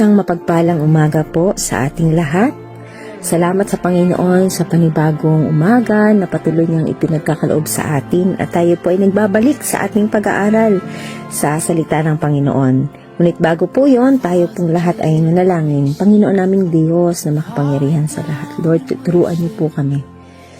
Isang mapagpalang umaga po sa ating lahat. Salamat sa Panginoon sa panibagong umaga na patuloy niyang ipinagkakaloob sa atin at tayo po ay nagbabalik sa ating pag-aaral sa salita ng Panginoon. Ngunit bago po yon, tayo pong lahat ay nanalangin. Panginoon naming Diyos na makapangyarihan sa lahat. Lord, turuan niyo po kami.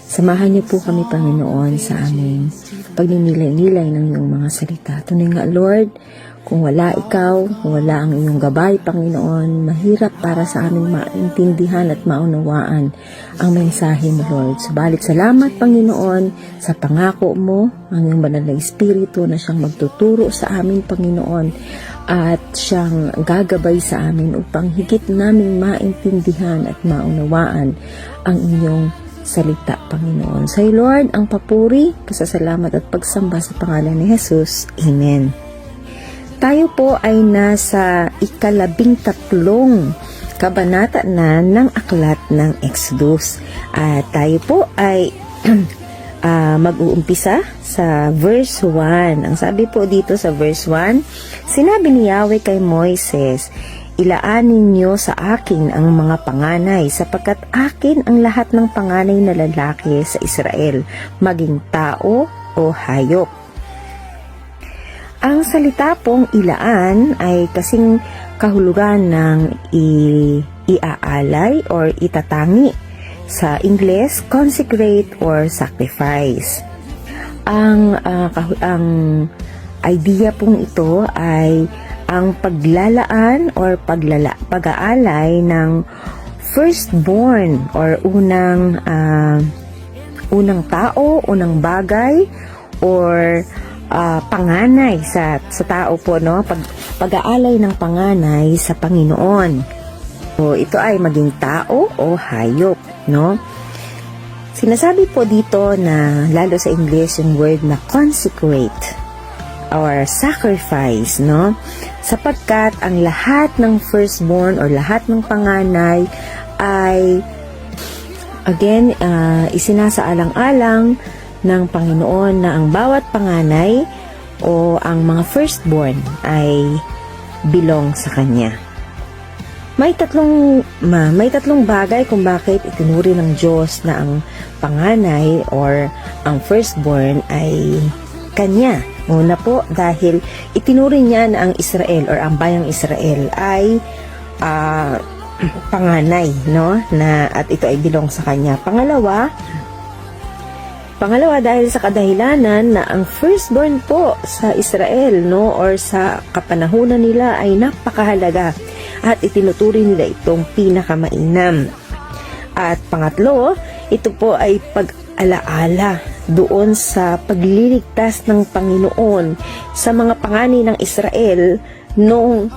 Samahan niyo po kami, Panginoon, sa aming pagninilay-nilay ng iyong mga salita. Tunay nga, Lord, kung wala ikaw, kung wala ang iyong gabay, Panginoon, mahirap para sa amin maintindihan at maunawaan ang mensahe mo, Lord. Subalit salamat, Panginoon, sa pangako mo, ang iyong banal na Espiritu na siyang magtuturo sa amin, Panginoon, at siyang gagabay sa amin upang higit naming maintindihan at maunawaan ang inyong salita, Panginoon. Sa Lord, ang papuri, pasasalamat at pagsamba sa pangalan ni Jesus. Amen. Tayo po ay nasa ikalabing tatlong kabanata na ng aklat ng Exodus. At tayo po ay ah, mag-uumpisa sa verse 1. Ang sabi po dito sa verse 1, sinabi ni Yahweh kay Moises, Ilaanin niyo sa akin ang mga panganay sapagkat akin ang lahat ng panganay na lalaki sa Israel, maging tao o hayop. Ang salita pong ilaan ay kasing kahulugan ng i- iaalay or itatangi. Sa Ingles, consecrate or sacrifice. Ang, ah, kahu- ang idea pong ito ay ang paglalaan or paglala, pag-aalay ng firstborn or unang ah, unang tao, unang bagay or ah, panganay sa sa tao po no pag pag-aalay ng panganay sa Panginoon. O ito ay maging tao o hayop, no? Sinasabi po dito na lalo sa English yung word na consecrate or sacrifice, no? Sapagkat ang lahat ng firstborn or lahat ng panganay ay again, ah, isinasaalang-alang ng Panginoon na ang bawat panganay o ang mga firstborn ay belong sa Kanya. May tatlong ma, may tatlong bagay kung bakit itinuri ng Diyos na ang panganay or ang firstborn ay kanya. Una po dahil itinuri niya na ang Israel or ang bayang Israel ay ah, panganay, no? Na at ito ay bilong sa kanya. Pangalawa, Pangalawa dahil sa kadahilanan na ang firstborn po sa Israel no or sa kapanahunan nila ay napakahalaga at itinuturi nila itong pinakamainam. At pangatlo, ito po ay pag-alaala doon sa pagliligtas ng Panginoon sa mga pangani ng Israel noong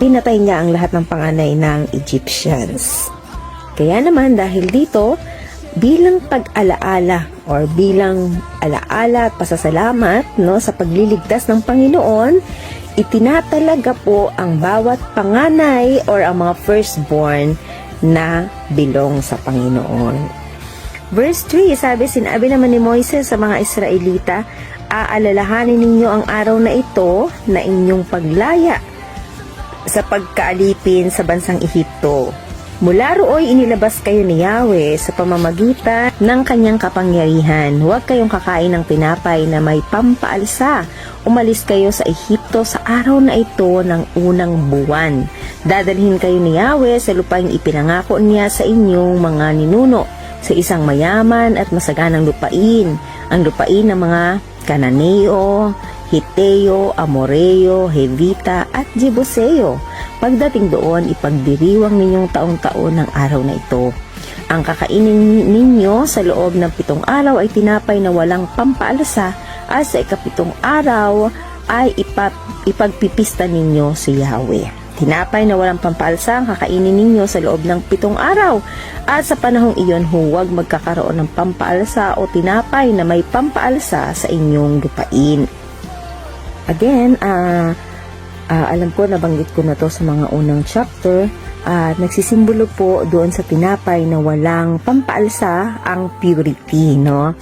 pinatay niya ang lahat ng panganay ng Egyptians. Kaya naman dahil dito, bilang pag-alaala or bilang alaala at pasasalamat no, sa pagliligtas ng Panginoon, itinatalaga po ang bawat panganay or ang mga firstborn na bilong sa Panginoon. Verse 3, sabi, sinabi naman ni Moises sa mga Israelita, aalalahanin ninyo ang araw na ito na inyong paglaya sa pagkaalipin sa bansang Ehipto. Mula rooy inilabas kayo ni Yahweh sa pamamagitan ng kanyang kapangyarihan. Huwag kayong kakain ng tinapay na may pampaalsa. Umalis kayo sa Ehipto sa araw na ito ng unang buwan. Dadalhin kayo ni Yahweh sa lupaing ipinangako niya sa inyong mga ninuno sa isang mayaman at masaganang lupain. Ang lupain ng mga Kananeo, Hiteo, Amoreo, Hevita at Jebuseo. Pagdating doon, ipagdiriwang ninyong taong-taon ng araw na ito. Ang kakainin ninyo sa loob ng pitong araw ay tinapay na walang pampaalasa at sa ikapitong araw ay ipap, ipagpipista ninyo si Yahweh. Tinapay na walang pampaalsa ang kakainin ninyo sa loob ng pitong araw at sa panahong iyon huwag magkakaroon ng pampaalsa o tinapay na may pampaalsa sa inyong lupain. Again, ah ah, alam ko nabanggit ko na to sa mga unang chapter at nagsisimbolo po doon sa tinapay na walang pampaalsa ang purity, no?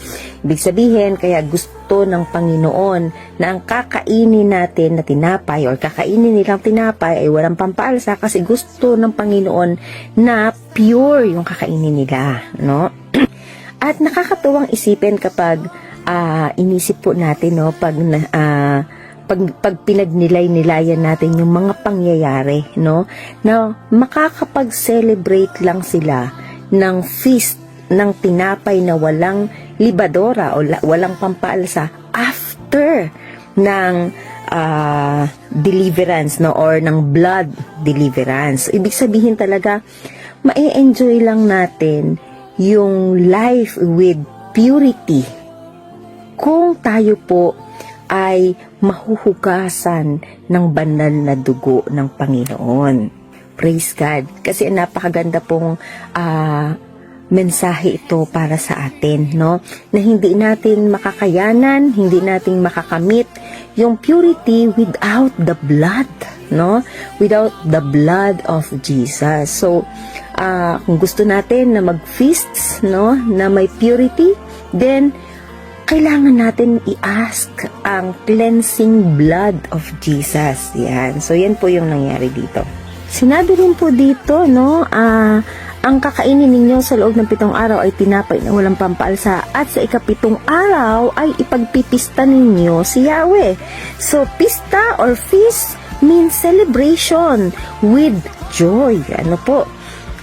Ibig sabihin, kaya gusto ng Panginoon na ang kakainin natin na tinapay or kakainin nilang tinapay ay walang pampaalsa kasi gusto ng Panginoon na pure yung kakainin nila, no? At nakakatuwang isipin kapag ah, inisip po natin, no, pag ah, pag, pag pinagnilay-nilayan natin yung mga pangyayari, no, na makakapag-celebrate lang sila ng feast ng tinapay na walang libadora o la- walang pampaalsa after ng ah, deliverance no? Or ng blood deliverance. Ibig sabihin talaga ma-enjoy lang natin yung life with purity. Kung tayo po ay mahuhugasan ng banal na dugo ng Panginoon. Praise God. Kasi napakaganda pong ah, mensahe ito para sa atin, no? Na hindi natin makakayanan, hindi natin makakamit yung purity without the blood, no? Without the blood of Jesus. So, ah, kung gusto natin na mag-feasts, no? Na may purity, then kailangan natin i-ask ang cleansing blood of Jesus. Yan. So, yan po yung nangyari dito. Sinabi rin po dito, no, ah, ang kakainin ninyo sa loob ng pitong araw ay tinapay na walang pampaalsa at sa ikapitong araw ay ipagpipista ninyo si Yahweh. So, pista or feast means celebration with joy. Ano po?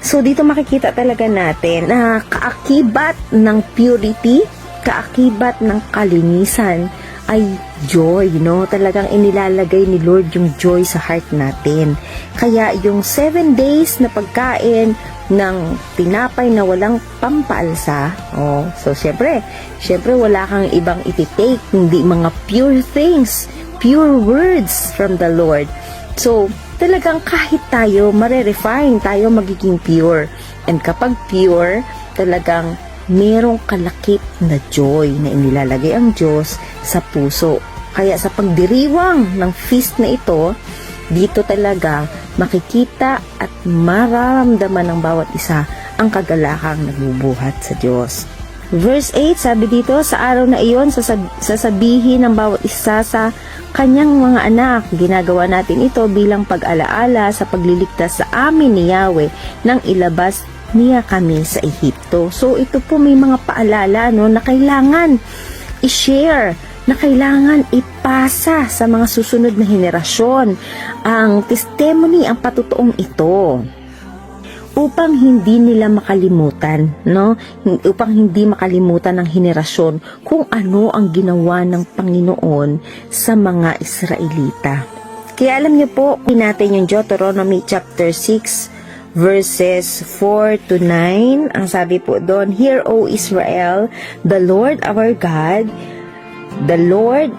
So, dito makikita talaga natin na kaakibat ng purity, kaakibat ng kalinisan ay joy, no? Talagang inilalagay ni Lord yung joy sa heart natin. Kaya yung seven days na pagkain ng tinapay na walang pampaalsa, oh, so syempre, syempre wala kang ibang ititake, hindi mga pure things, pure words from the Lord. So, talagang kahit tayo, marerefine tayo magiging pure. And kapag pure, talagang merong kalakip na joy na inilalagay ang Diyos sa puso. Kaya sa pagdiriwang ng feast na ito, dito talaga makikita at mararamdaman ng bawat isa ang kagalakang nagbubuhat sa Diyos. Verse 8, sabi dito, sa araw na iyon, sasab- sasabihin ng bawat isa sa kanyang mga anak, ginagawa natin ito bilang pag-alaala sa pagliligtas sa amin ni Yahweh nang ilabas niya kami sa Ehipto. So ito po may mga paalala no, na kailangan i-share, na kailangan ipasa sa mga susunod na henerasyon ang testimony, ang patutuong ito upang hindi nila makalimutan, no? Upang hindi makalimutan ng henerasyon kung ano ang ginawa ng Panginoon sa mga Israelita. Kaya alam niyo po, natin yung Deuteronomy chapter 6 verses 4 to 9. Ang sabi po doon, Hear, O Israel, the Lord our God, the Lord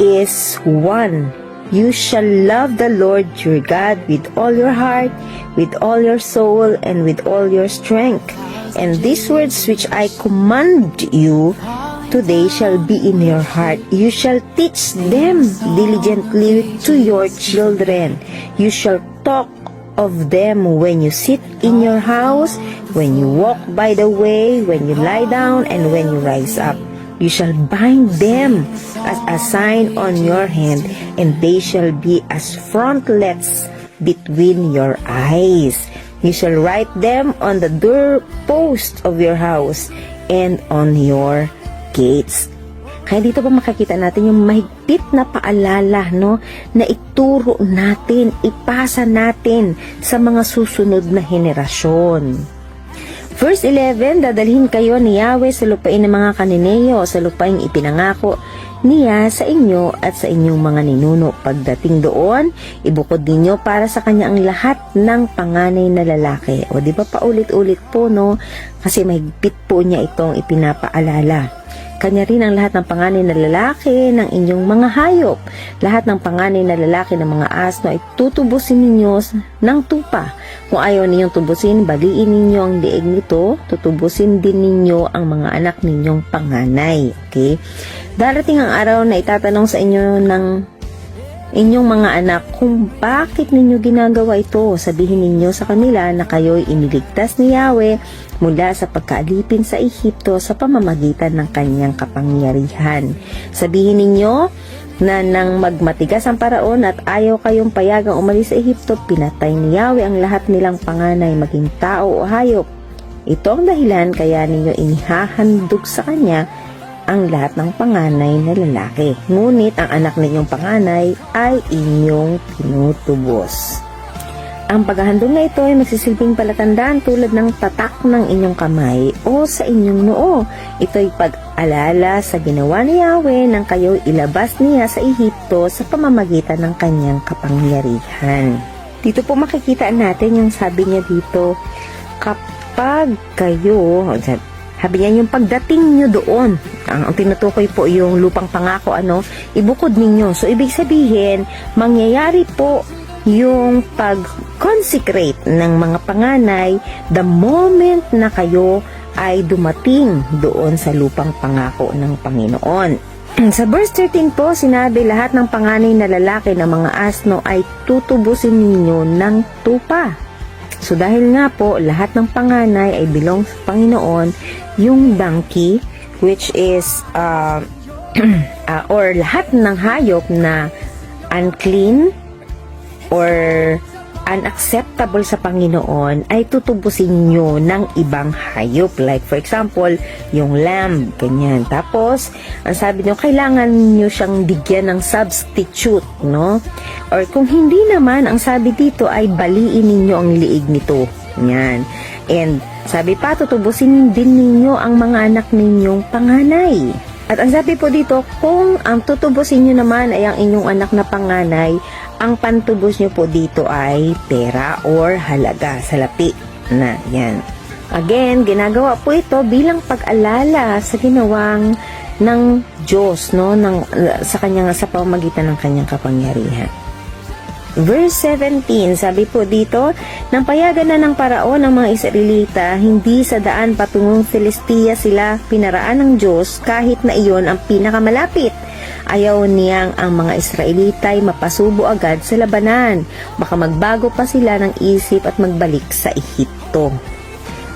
is one. You shall love the Lord your God with all your heart, with all your soul, and with all your strength. And these words which I command you today shall be in your heart. You shall teach them diligently to your children. You shall talk of them when you sit in your house, when you walk by the way, when you lie down, and when you rise up. You shall bind them as a sign on your hand, and they shall be as frontlets between your eyes. You shall write them on the doorpost of your house and on your gates. Kaya dito pa makakita natin yung mahigpit na paalala, no? Na ituro natin, ipasa natin sa mga susunod na henerasyon. Verse 11, dadalhin kayo ni Yahweh sa lupain ng mga kanineyo, sa lupain ipinangako niya sa inyo at sa inyong mga ninuno. Pagdating doon, ibukod ninyo para sa kanya ang lahat ng panganay na lalaki. O di ba paulit-ulit po no? Kasi mahigpit po niya itong ipinapaalala. Kanya rin ang lahat ng panganay na lalaki ng inyong mga hayop. Lahat ng panganay na lalaki ng mga asno ay tutubusin ninyo ng tupa. Kung ayaw ninyong tubusin, baliin ninyo ang liig nito. Tutubusin din ninyo ang mga anak ninyong panganay. Okay? Darating ang araw na itatanong sa inyo ng inyong mga anak kung bakit ninyo ginagawa ito. Sabihin ninyo sa kanila na kayo'y iniligtas ni Yahweh mula sa pagkaalipin sa Ehipto sa pamamagitan ng kanyang kapangyarihan. Sabihin ninyo na nang magmatigas ang paraon at ayaw kayong payagang umalis sa Ehipto, pinatay ni Yahweh ang lahat nilang panganay maging tao o hayop. Ito ang dahilan kaya ninyo inihahandog sa kanya ang lahat ng panganay na lalaki. Ngunit ang anak ninyong panganay ay inyong tinutubos. Ang paghahandog na ito ay magsisilbing palatandaan tulad ng tatak ng inyong kamay o sa inyong noo. Ito ay pag-alala sa ginawa ni Yahweh nang kayo ilabas niya sa Ehipto sa pamamagitan ng kanyang kapangyarihan. Dito po makikita natin yung sabi niya dito, kapag kayo, niya yung pagdating nyo doon, ang, ang tinutukoy po yung lupang pangako, ano, ibukod ninyo. So, ibig sabihin, mangyayari po yung pag-consecrate ng mga panganay the moment na kayo ay dumating doon sa lupang pangako ng Panginoon. Sa verse 13 po, sinabi lahat ng panganay na lalaki ng mga asno ay tutubusin ninyo ng tupa. So dahil nga po, lahat ng panganay ay belong sa Panginoon, yung donkey, which is, uh, uh, or lahat ng hayop na unclean, or unacceptable sa Panginoon ay tutubusin nyo ng ibang hayop. Like for example, yung lamb, ganyan. Tapos, ang sabi nyo, kailangan nyo siyang bigyan ng substitute, no? Or kung hindi naman, ang sabi dito ay baliin ninyo ang liig nito. Yan. And sabi pa, tutubusin din ninyo ang mga anak ninyong panganay. At ang sabi po dito, kung ang tutubusin nyo naman ay ang inyong anak na panganay, ang pantubos nyo po dito ay pera or halaga, salapi na yan. Again, ginagawa po ito bilang pag-alala sa ginawang ng Diyos, no, ng, sa kanyang sa pamagitan ng kanyang kapangyarihan. Verse 17, sabi po dito, nang payagan na ng paraon ng mga Israelita, hindi sa daan patungong Filistia sila pinaraan ng Diyos kahit na iyon ang pinakamalapit. Ayaw niyang ang mga Israelita ay mapasubo agad sa labanan. Baka magbago pa sila ng isip at magbalik sa Ehipto.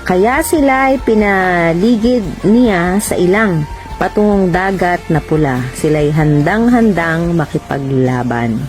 Kaya sila ay pinaligid niya sa ilang patungong dagat na pula. Sila ay handang-handang makipaglaban.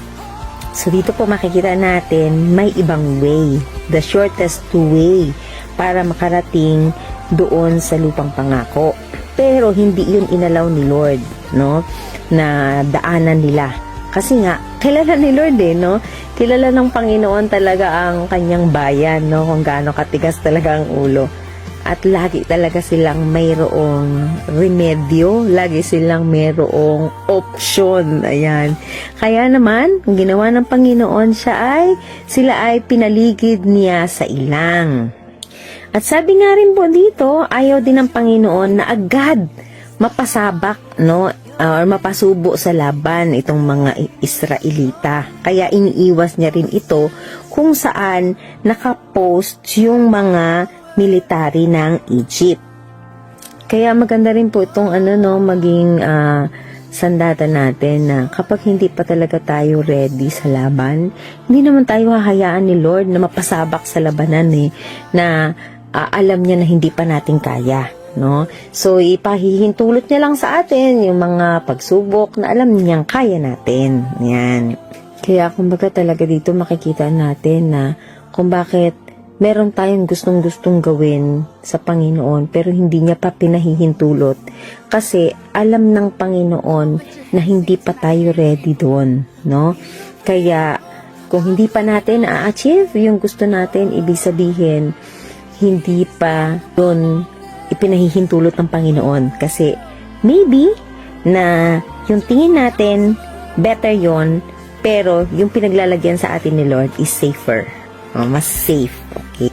So dito po makikita natin may ibang way, the shortest way para makarating doon sa lupang pangako. Pero hindi yun inalaw ni Lord, no? Na daanan nila. Kasi nga, kilala ni Lord eh, no? Kilala ng Panginoon talaga ang kanyang bayan, no? Kung gaano katigas talaga ang ulo. At lagi talaga silang mayroong remedyo, lagi silang mayroong option. Ayan. Kaya naman, ang ginawa ng Panginoon siya ay, sila ay pinaligid niya sa ilang. At sabi nga rin po dito, ayaw din ng Panginoon na agad mapasabak, no? or mapasubo sa laban itong mga Israelita. Kaya iniiwas niya rin ito kung saan nakapost yung mga military ng Egypt. Kaya maganda rin po itong ano no maging ah, sandata natin na kapag hindi pa talaga tayo ready sa laban, hindi naman tayo hahayaan ni Lord na mapasabak sa labanan eh na ah, alam niya na hindi pa natin kaya, no? So ipahihintulot niya lang sa atin yung mga pagsubok na alam niyang kaya natin. Yan. Kaya kumbaga talaga dito makikita natin na kung bakit meron tayong gustong-gustong gawin sa Panginoon pero hindi niya pa pinahihintulot kasi alam ng Panginoon na hindi pa tayo ready doon, no? Kaya kung hindi pa natin a-achieve yung gusto natin, ibig sabihin hindi pa doon ipinahihintulot ng Panginoon kasi maybe na yung tingin natin better yon pero yung pinaglalagyan sa atin ni Lord is safer. Oh, mas safe. Okay.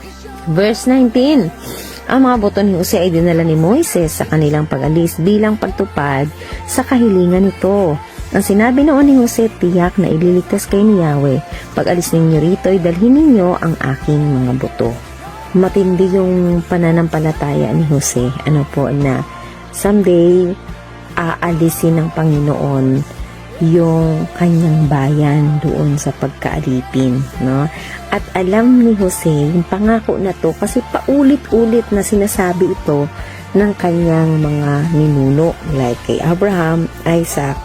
Verse 19. Ang mga buto ni Jose ay dinala ni Moises sa kanilang pag-alis bilang pagtupad sa kahilingan nito. Ang sinabi noon ni Jose, tiyak na ililigtas kayo ni Yahweh. Pag alis ninyo rito, ay dalhin ninyo ang aking mga buto. Matindi yung pananampalataya ni Jose. Ano po na someday aalisin ng Panginoon yung kanyang bayan doon sa pagkaalipin, no? At alam ni Jose yung pangako na to kasi paulit-ulit na sinasabi ito ng kanyang mga ninuno like kay Abraham, Isaac,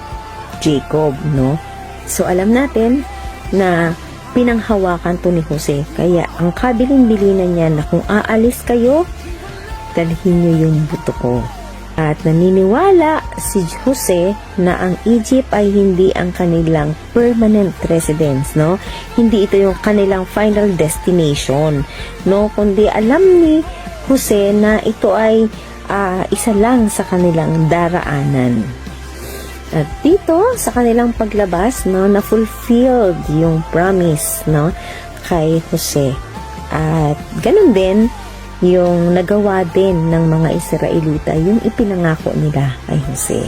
Jacob, no? So alam natin na pinanghawakan to ni Jose. Kaya ang kabilin-bilinan niya na kung aalis kayo, dalhin niyo yung buto ko. At naniniwala si Jose na ang Egypt ay hindi ang kanilang permanent residence, no? Hindi ito yung kanilang final destination, no? Kundi alam ni Jose na ito ay ah, isa lang sa kanilang daraanan. At dito, sa kanilang paglabas, no, na fulfilled yung promise, no, kay Jose. At ganun din, yung nagawa din ng mga Israelita, yung ipinangako nila kay Jose.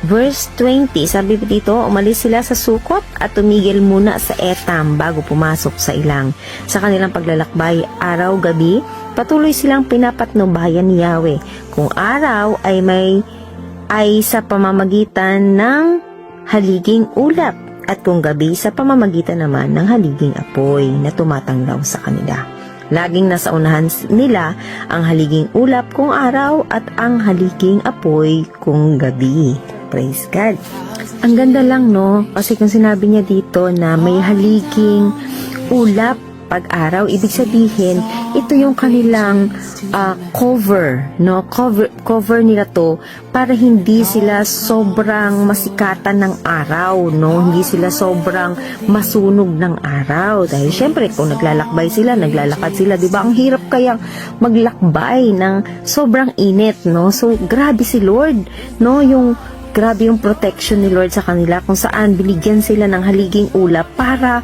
Verse 20, sabi dito, umalis sila sa Sukot at tumigil muna sa Etam bago pumasok sa ilang. Sa kanilang paglalakbay, araw-gabi, patuloy silang pinapatnubayan ni Yahweh. Kung araw ay may ay sa pamamagitan ng haliging ulap at kung gabi sa pamamagitan naman ng haliging apoy na tumatanglaw sa kanila. Laging nasa unahan nila ang haliging ulap kung araw at ang haliging apoy kung gabi. Praise God. Ang ganda lang no, kasi kung sinabi niya dito na may haliging ulap pag-araw, ibig sabihin, ito yung kanilang ah, cover, no? Cover, cover nila to para hindi sila sobrang masikatan ng araw, no? Hindi sila sobrang masunog ng araw. Dahil syempre, kung naglalakbay sila, naglalakad sila, di ba? Ang hirap kayang maglakbay ng sobrang init, no? So, grabe si Lord, no? Yung grabe yung protection ni Lord sa kanila kung saan binigyan sila ng haliging ulap para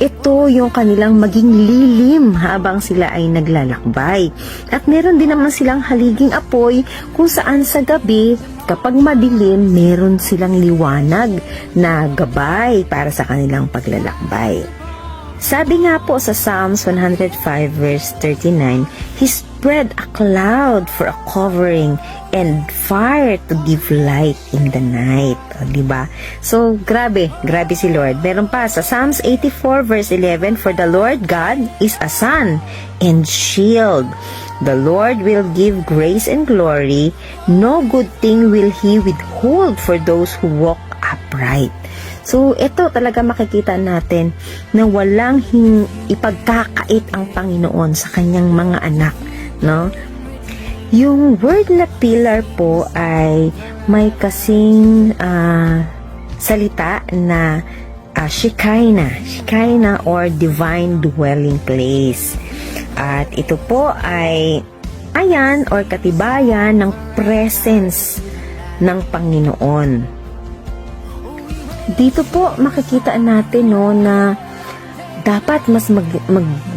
ito yung kanilang maging lilim habang sila ay naglalakbay. At meron din naman silang haliging apoy kung saan sa gabi kapag madilim, meron silang liwanag na gabay para sa kanilang paglalakbay. Sabi nga po sa Psalms 105 verse 39, He spread a cloud for a covering and fire to give light in the night. O, diba? So, grabe. Grabe si Lord. Meron pa sa Psalms 84 verse 11, For the Lord God is a sun and shield. The Lord will give grace and glory. No good thing will He withhold for those who walk upright. So, ito talaga makikita natin na walang hing ipagkakait ang Panginoon sa kanyang mga anak, no? Yung word na pillar po ay may kasing ah, salita na uh, Shekinah, Shekinah or divine dwelling place. At ito po ay ayan or katibayan ng presence ng Panginoon dito po makikita natin no na dapat mas mag,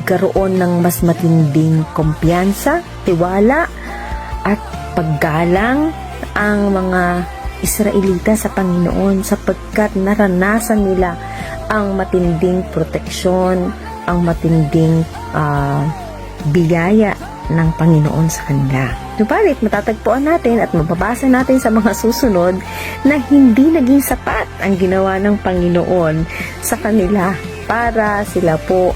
magkaroon ng mas matinding kumpiyansa, tiwala at paggalang ang mga Israelita sa Panginoon sapagkat naranasan nila ang matinding proteksyon, ang matinding ah, biyaya ng Panginoon sa kanila. Subalit, matatagpuan natin at mababasa natin sa mga susunod na hindi naging sapat ang ginawa ng Panginoon sa kanila para sila po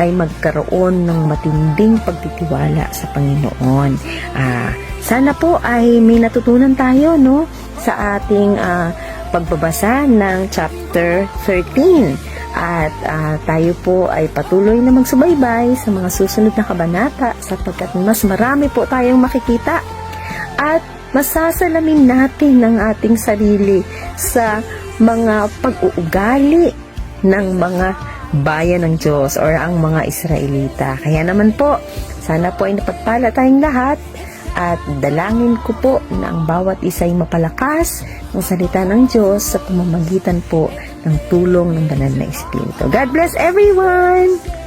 ay magkaroon ng matinding pagtitiwala sa Panginoon. Ah, sana po ay may natutunan tayo no sa ating ah, pagbabasa ng chapter 13. At ah, tayo po ay patuloy na magsubaybay sa mga susunod na kabanata sapagkat mas marami po tayong makikita at masasalamin natin ang ating sarili sa mga pag-uugali ng mga bayan ng Diyos or ang mga Israelita. Kaya naman po, sana po ay napagpala tayong lahat at dalangin ko po na ang bawat isa ay mapalakas ng salita ng Diyos sa pamamagitan po ng tulong ng banal na Espiritu. God bless everyone!